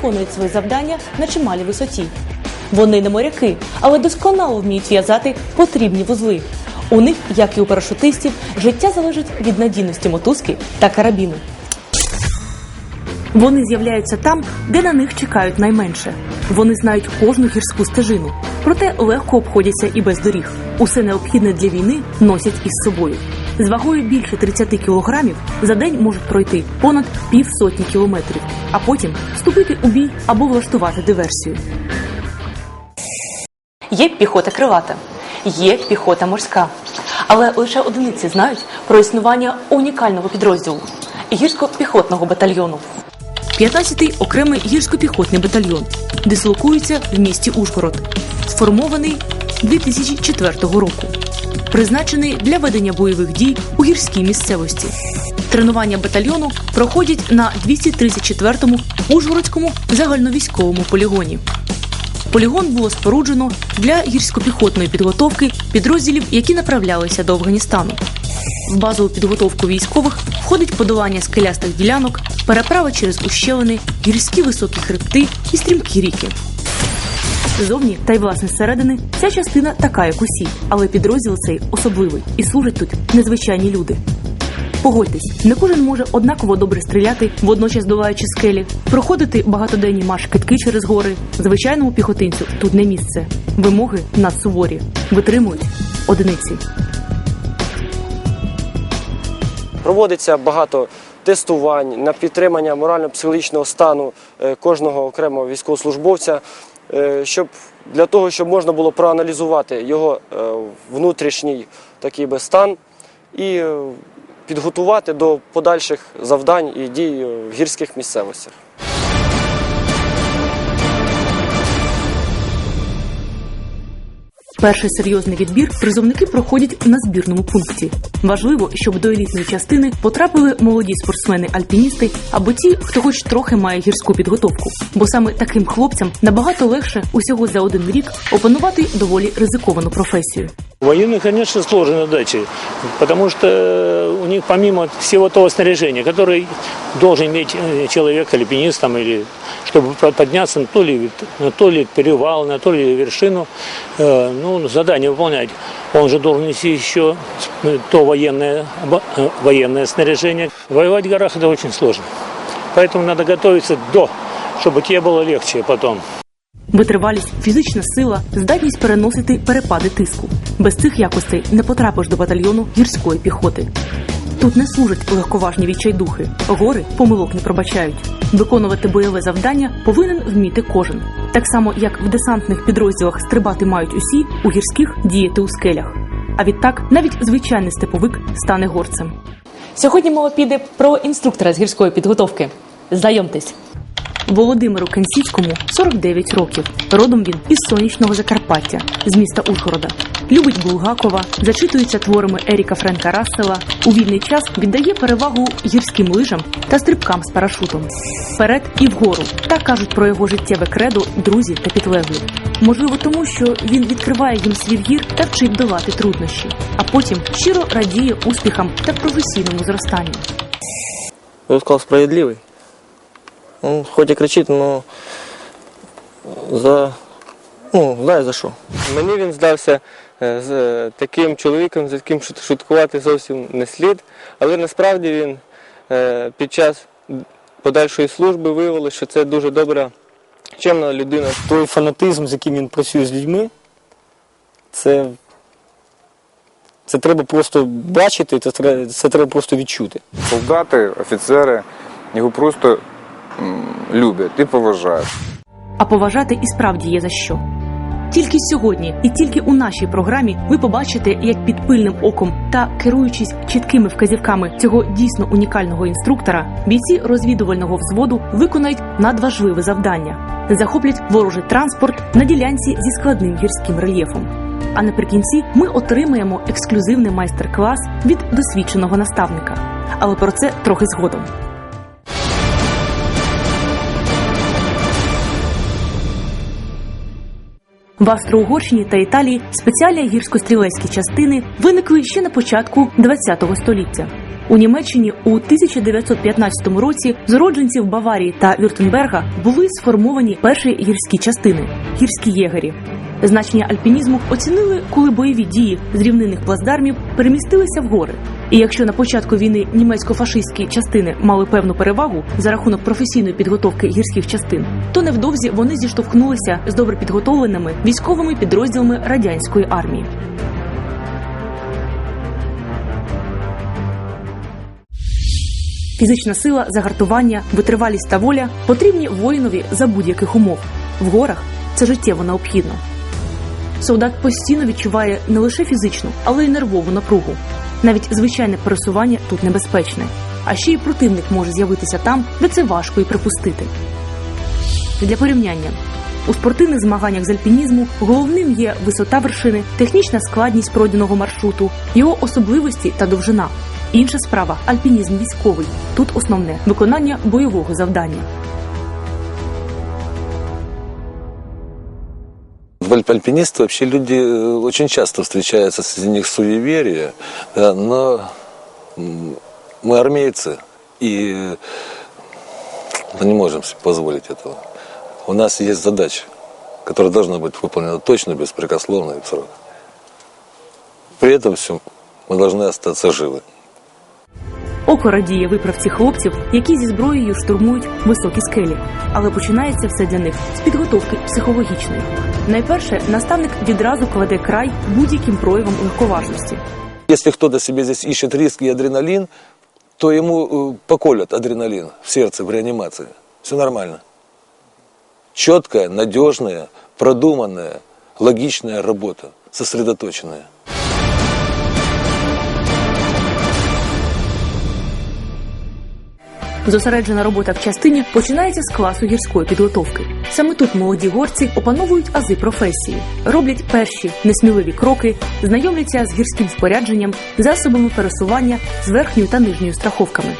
виконують свої завдання на чималій висоті. Вони не моряки, але досконало вміють в'язати потрібні вузли. У них, як і у парашутистів, життя залежить від надійності мотузки та карабіну. Вони з'являються там, де на них чекають найменше. Вони знають кожну гірську стежину, проте легко обходяться і без доріг. Усе необхідне для війни носять із собою. З вагою більше 30 кілограмів за день можуть пройти понад півсотні кілометрів, а потім вступити у бій або влаштувати диверсію. Є піхота крилата, є піхота морська. Але лише одиниці знають про існування унікального підрозділу гірсько-піхотного батальйону. 15-й окремий гірсько-піхотний батальйон дислокується в місті Ужгород, сформований 2004 року, призначений для ведення бойових дій у гірській місцевості. Тренування батальйону проходять на 234-му Ужгородському загальновійськовому полігоні. Полігон було споруджено для гірсько-піхотної підготовки підрозділів, які направлялися до Афганістану. В базову підготовку військових входить подолання скелястих ділянок, переправа через ущелини, гірські високі хребти і стрімкі ріки. Ззовні та й власне зсередини ця частина така, як усі, але підрозділ цей особливий і служать тут незвичайні люди. Погодьтесь, не кожен може однаково добре стріляти, водночас долаючи скелі, проходити багатоденні марш китки через гори. Звичайному піхотинцю тут не місце. Вимоги надсуворі. Витримують одиниці. Проводиться багато тестувань на підтримання морально-психологічного стану е, кожного окремого військовослужбовця, щоб для того, щоб можна було проаналізувати його е, внутрішній такий би стан і е, підготувати до подальших завдань і дій е, в гірських місцевостях. Перший серйозний відбір призовники проходять на збірному пункті. Важливо, щоб до елітної частини потрапили молоді спортсмени-альпіністи або ті, хто хоч трохи має гірську підготовку. Бо саме таким хлопцям набагато легше усього за один рік опанувати доволі ризиковану професію. Военные, конечно, сложные задачи, потому что у них помимо всего того снаряжения, которое должен иметь э, человек, альпинист там, или чтобы по- подняться на то ли, на то ли перевал, на то ли вершину, э, ну, задание выполнять, он же должен нести еще э, то военное, э, военное снаряжение. Воевать в горах это очень сложно, поэтому надо готовиться до, чтобы тебе было легче потом. Витривалість, фізична сила, здатність переносити перепади тиску. Без цих якостей не потрапиш до батальйону гірської піхоти. Тут не служать легковажні відчайдухи. Гори помилок не пробачають. Виконувати бойове завдання повинен вміти кожен. Так само, як в десантних підрозділах стрибати мають усі, у гірських діяти у скелях. А відтак навіть звичайний степовик стане горцем. Сьогодні мова піде про інструктора з гірської підготовки. Знайомтесь. Володимиру Кенсіцькому 49 років. Родом він із сонячного Закарпаття, з міста Ужгорода. Любить Булгакова, зачитується творами Еріка Френка Рассела. У вільний час віддає перевагу гірським лижам та стрибкам з парашутом. Вперед і вгору. Так кажуть про його життєве кредо друзі та підлеглі. Можливо, тому що він відкриває їм світ гір та вчить долати труднощі, а потім щиро радіє успіхам та професійному зростанню. Я бы сказал, справедливый. Он хоть и кричить, но за. Ну, знає за що. Мені він здався е, з е, таким чоловіком, з яким шуткувати зовсім не слід, але насправді він е, під час подальшої служби виявилося, що це дуже добра, чемна людина. Той фанатизм, з яким він працює з людьми, це, це треба просто бачити, це треба, це треба просто відчути. Солдати, офіцери його просто люблять і поважають. А поважати і справді є за що. Тільки сьогодні і тільки у нашій програмі ви побачите, як під пильним оком та керуючись чіткими вказівками цього дійсно унікального інструктора, бійці розвідувального взводу виконають надважливе завдання: захоплять ворожий транспорт на ділянці зі складним гірським рельєфом. А наприкінці ми отримаємо ексклюзивний майстер-клас від досвідченого наставника. Але про це трохи згодом. В Австро-Угорщині та Італії спеціальні гірсько-стрілецькі частини виникли ще на початку ХХ століття. У Німеччині у 1915 році з уродженців Баварії та Вюртенберга були сформовані перші гірські частини гірські єгері. Значення альпінізму оцінили, коли бойові дії з рівнинних плацдармів перемістилися в гори. І якщо на початку війни німецько-фашистські частини мали певну перевагу за рахунок професійної підготовки гірських частин, то невдовзі вони зіштовхнулися з добре підготовленими військовими підрозділами радянської армії. Фізична сила, загартування, витривалість та воля потрібні воїнові за будь-яких умов. В горах це життєво необхідно. Солдат постійно відчуває не лише фізичну, але й нервову напругу. Навіть звичайне пересування тут небезпечне. А ще й противник може з'явитися там, де це важко і припустити. Для порівняння у спортивних змаганнях з альпінізму головним є висота вершини, технічна складність пройденого маршруту, його особливості та довжина. Інша справа альпінізм військовий. Тут основне виконання бойового завдання. Альпинисты вообще люди э, очень часто встречаются среди них суеверия, да, но мы армейцы и э, мы не можем себе позволить этого. У нас есть задача, которая должна быть выполнена точно, беспрекословно и в срок. При этом всем мы должны остаться живы. Око радіє виправці хлопців, які зі зброєю штурмують високі скелі. Але починається все для них з підготовки психологічної. Найперше, наставник відразу кладе край будь-яким проявам легковажності. Если кто-то себе здесь ищет риск и адреналин, то ему э, поколят адреналин в сердце, в реанимации. Все нормально. Четкая, надежная, продуманная, логичная работа, сосредоточенная. Зосереджена робота в частині починається з класу гірської підготовки. Саме тут молоді горці опановують ази професії, роблять перші несміливі кроки, знайомляться з гірським спорядженням, засобами пересування з верхньою та нижньою страховками.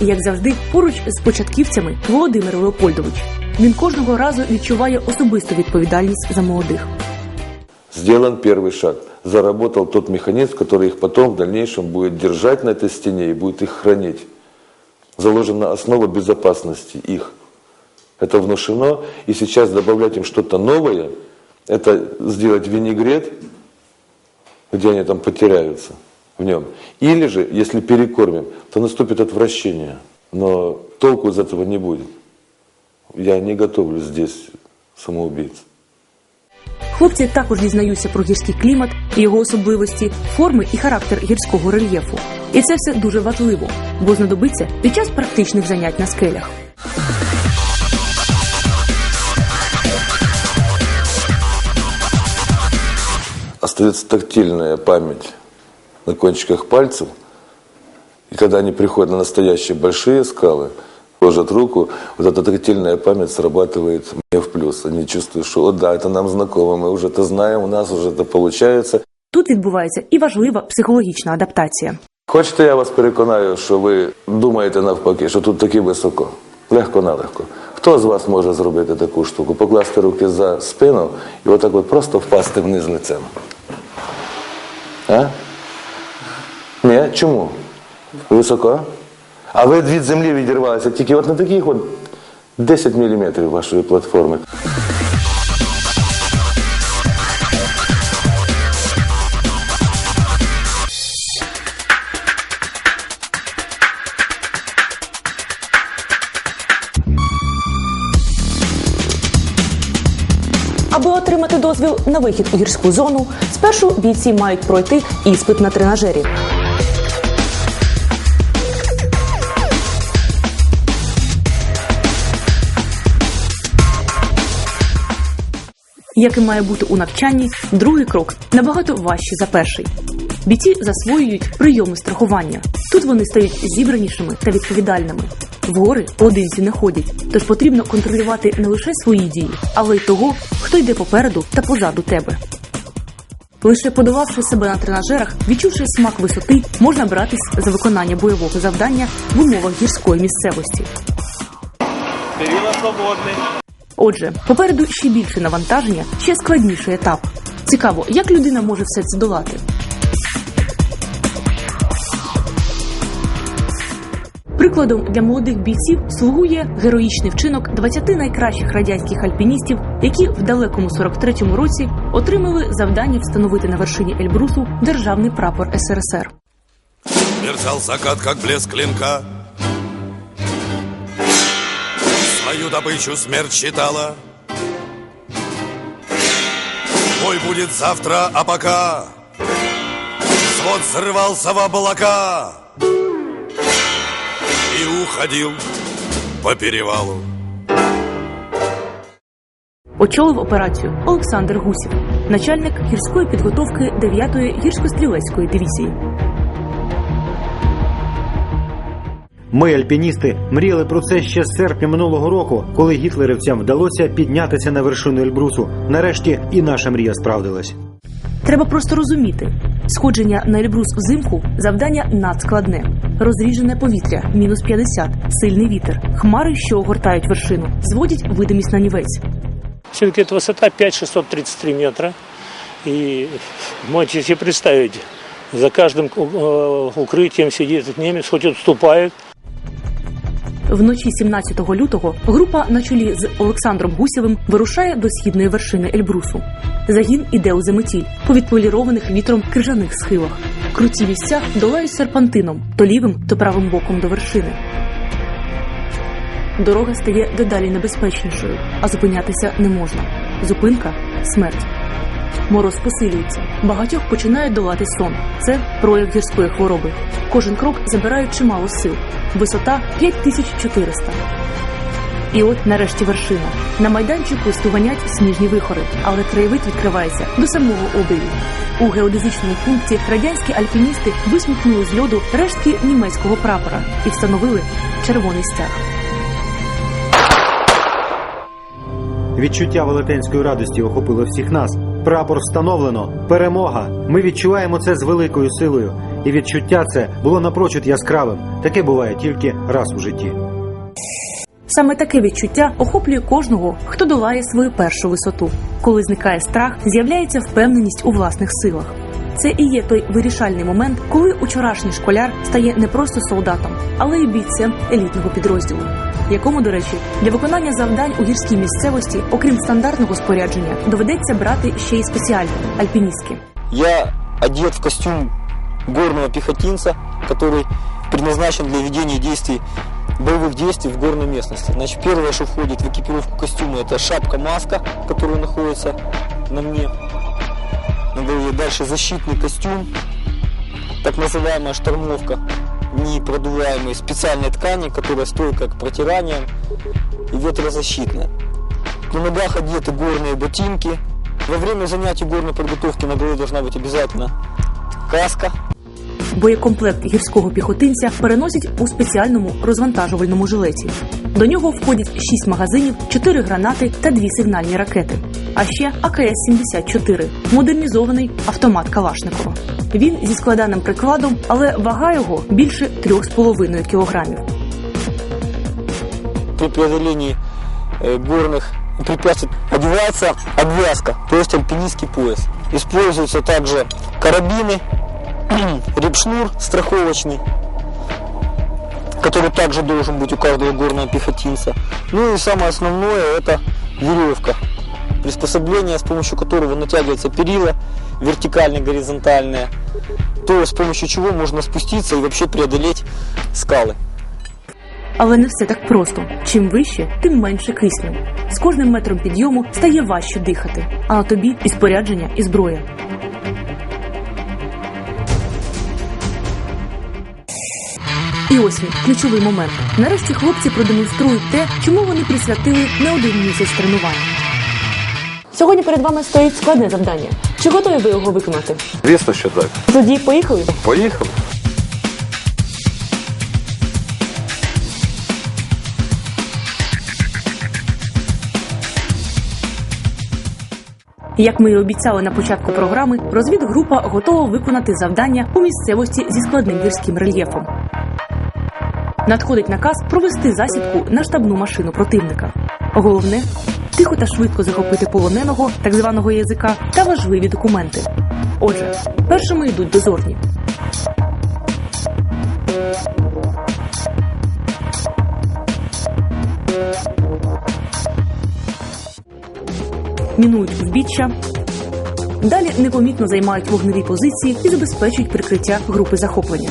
І як завжди, поруч з початківцями Володимир Леопольдович. Він кожного разу відчуває особисту відповідальність за молодих. Сделан первый шаг. Заработал тот механизм, который их потом в дальнейшем будет держать на этой стене и будет их хранить. Заложена основа безопасности их. Это внушено, и сейчас добавлять им что-то новое, это сделать винегрет, где они там потеряются в нем. Или же, если перекормим, то наступит отвращение. Но толку из этого не будет. Я не готовлю здесь самоубийц. Хлопці також дізнаються про гірський клімат, його особливості, форми і характер гірського рельєфу. І це все дуже важливо, бо знадобиться під час практичних занять на скелях. остается тактильная память на кончиках пальцев. И когда они приходят на настоящие большие скалы, ложат руку, вот эта тактильная память срабатывает мне в плюс. Они чувствуют, что, о да, это нам знакомо, мы уже это знаем, у нас уже это получается. Тут відбувається і важлива психологічна адаптація. Хочете, я вас переконаю, що ви думаєте навпаки, що тут таки високо. Легко налегко. Хто з вас може зробити таку штуку? Покласти руки за спину і отак от просто впасти вниз лицем. А? Ні? Чому? Високо? А ви від землі відірвалися тільки от на таких от 10 мм вашої платформи. Аби отримати дозвіл на вихід у гірську зону, спершу бійці мають пройти іспит на тренажері. Як і має бути у навчанні, другий крок набагато важчий за перший. Бійці засвоюють прийоми страхування. Тут вони стають зібранішими та відповідальними. В гори поодинці не ходять, тож потрібно контролювати не лише свої дії, але й того, хто йде попереду та позаду тебе. Лише подававши себе на тренажерах, відчувши смак висоти, можна братись за виконання бойового завдання в умовах гірської місцевості. Отже, попереду ще більше навантаження, ще складніший етап. Цікаво, як людина може все це долати. Прикладом для молодих бійців слугує героїчний вчинок 20 найкращих радянських альпіністів, які в далекому 43-му році отримали завдання встановити на вершині Ельбрусу державний прапор СРСР. Мерцал закат, как блеск клинка Свою добычу смерть считала Бой будет завтра, а пока Свод срывался в облака И уходил по перевалу Очолив операцію Олександр Гусів, начальник гірської підготовки 9-ї гірсько-стрілецької дивізії. Ми, альпіністи, мріяли про це ще з серпня минулого року, коли гітлерівцям вдалося піднятися на вершину Ельбрусу. Нарешті і наша мрія справдилась. Треба просто розуміти, сходження на Ельбрус взимку завдання надскладне. Розріжене повітря, мінус 50, сильний вітер, хмари, що огортають вершину, зводять видимість на нівець. Все-таки эта высота 5633 метра. И можете себе представить, за каждым э, укрытием сидит этот немец, хоть отступает, Вночі 17 лютого група на чолі з Олександром Гусєвим вирушає до східної вершини Ельбрусу. Загін іде у заметіль по відполірованих вітром крижаних схилах. Круті місця долають серпантином то лівим, то правим боком до вершини. Дорога стає дедалі небезпечнішою, а зупинятися не можна. Зупинка смерть. Мороз посилюється. Багатьох починає долати сон. Це прояв гірської хвороби. Кожен крок забирає чимало сил. Висота 5400. І от нарешті вершина. На майданчику стуганять сніжні вихори, але краєвид відкривається до самого обрію. У геодезичному пункті радянські альпіністи висмикнули з льоду рештки німецького прапора і встановили червоний стяг. Відчуття велетенської радості охопило всіх нас. Прапор встановлено, перемога. Ми відчуваємо це з великою силою, і відчуття це було напрочуд яскравим. Таке буває тільки раз у житті. Саме таке відчуття охоплює кожного, хто долає свою першу висоту. Коли зникає страх, з'являється впевненість у власних силах. Це і є той вирішальний момент, коли учорашній школяр стає не просто солдатом, але й бійцем елітного підрозділу, якому, до речі, для виконання завдань у гірській місцевості, окрім стандартного спорядження, доведеться брати ще й спеціальне альпіністське. Я одет в костюм горного пехотинца, который предназначен для ведения действий, боевых действий в горной местности. Значит, первое, что входит в экипировку костюма, это шапка-маска, которая находится на мне. На голове. Дальше защитный костюм, так называемая штормовка, Непродуваемые специальной ткани, которая стойка к протираниям и ветрозащитная. На ногах одеты горные ботинки. Во время занятий горной подготовки на голове должна быть обязательно каска. Боєкомплект гірського піхотинця переносять у спеціальному розвантажувальному жилеті. До нього входять 6 магазинів, 4 гранати та 2 сигнальні ракети. А ще АКС-74 – модернізований автомат Калашникова. Він зі складаним прикладом, але вага його більше 3,5 кілограмів. При преодолении э, горных препятствий одевается обвязка, то есть альпинистский пояс. Используются также карабины, репшнур страховочный, который также должен быть у каждого горного пехотинца. Ну и самое основное это веревка, приспособление, с помощью которого натягивается перила вертикально горизонтальные, то с помощью чего можно спуститься и вообще преодолеть скалы. Але не все так просто. Чим вище, тим менше кисню. З кожним метром підйому стає важче дихати. А на тобі і спорядження, і зброя. І ось він, ключовий момент. Нарешті хлопці продемонструють те, чому вони присвятили не один місяць тренувань. Сьогодні перед вами стоїть складне завдання. Чи готові ви його виконати? Звісно, що так. Тоді поїхали. Поїхали. Як ми і обіцяли на початку програми, розвідгрупа готова виконати завдання у місцевості зі складним гірським рельєфом. Надходить наказ провести засідку на штабну машину противника. Головне тихо та швидко захопити полоненого, так званого язика, та важливі документи. Отже, першими йдуть дозорні. Мінують узбіччя. Далі непомітно займають вогневі позиції і забезпечують прикриття групи захоплення.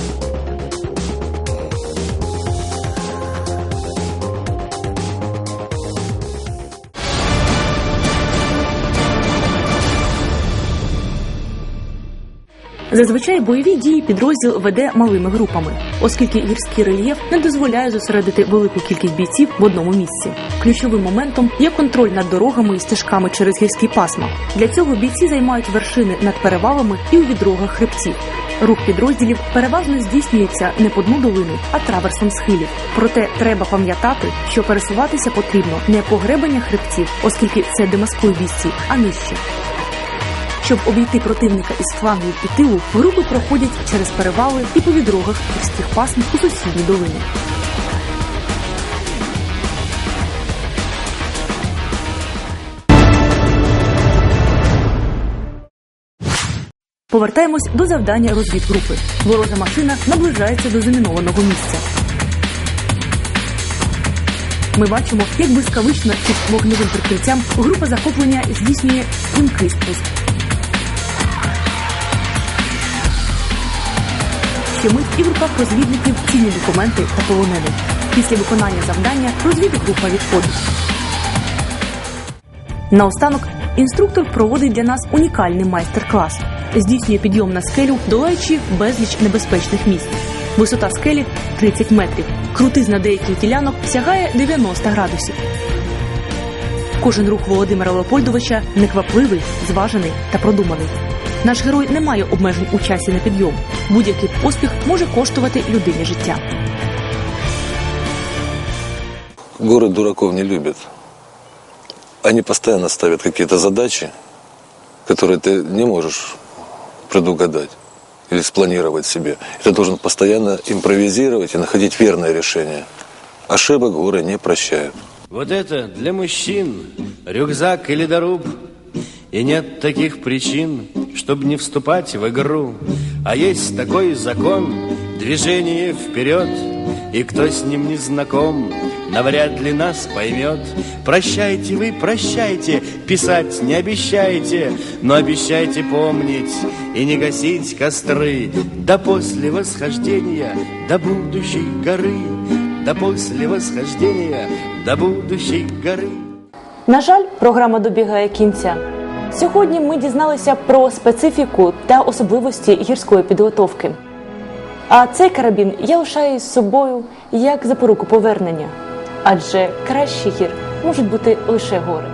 Зазвичай бойові дії підрозділ веде малими групами, оскільки гірський рельєф не дозволяє зосередити велику кількість бійців в одному місці. Ключовим моментом є контроль над дорогами і стежками через гірські пасма. Для цього бійці займають вершини над перевалами і у відрогах хребтів. Рух підрозділів переважно здійснюється не по дну долини, а траверсом схилів. Проте треба пам'ятати, що пересуватися потрібно не по гребенях хребтів, оскільки це демаскує бійців, а нижче. Щоб обійти противника із флангів і тилу, групи проходять через перевали і по відрогах гірських пасм у сусідній долині. Повертаємось до завдання розвідгрупи. Ворожа машина наближається до замінованого місця. Ми бачимо, як блискавично під вогневим прикриттям група захоплення здійснює стрімкий спуск. Ще і в руках розвідників цінні документи та полонених. Після виконання завдання розвідгрупа відходить. Наостанок інструктор проводить для нас унікальний майстер-клас. Здійснює підйом на скелю, долаючи безліч небезпечних місць. Висота скелі 30 метрів. Крутизна деяких ділянок сягає 90 градусів. Кожен рух Володимира Леопольдовича неквапливий, зважений та продуманий. Наш герой не має обмежень у часі на підйом. Будь-який поспіх може коштувати людині життя. Город дураков не любит. Они постоянно ставят какие-то задачи, которые ты не можешь предугадать или спланировать себе. И ты должен постоянно импровизировать и находить верное решение. Ошибок горы не прощают. Вот это для мужчин рюкзак или доруб. И нет таких причин, чтобы не вступать в игру. А есть такой закон, движение вперед, и кто с ним не знаком, навряд ли нас поймет. Прощайте вы, прощайте, писать не обещайте, но обещайте помнить и не гасить костры до после восхождения до будущей горы, до после восхождения до будущей горы. На жаль, програма добігає кінця. Сьогодні ми дізналися про специфіку та особливості гірської підготовки. А цей карабін я лишаю з собою як запоруку повернення, адже кращий гір можуть бути лише гори.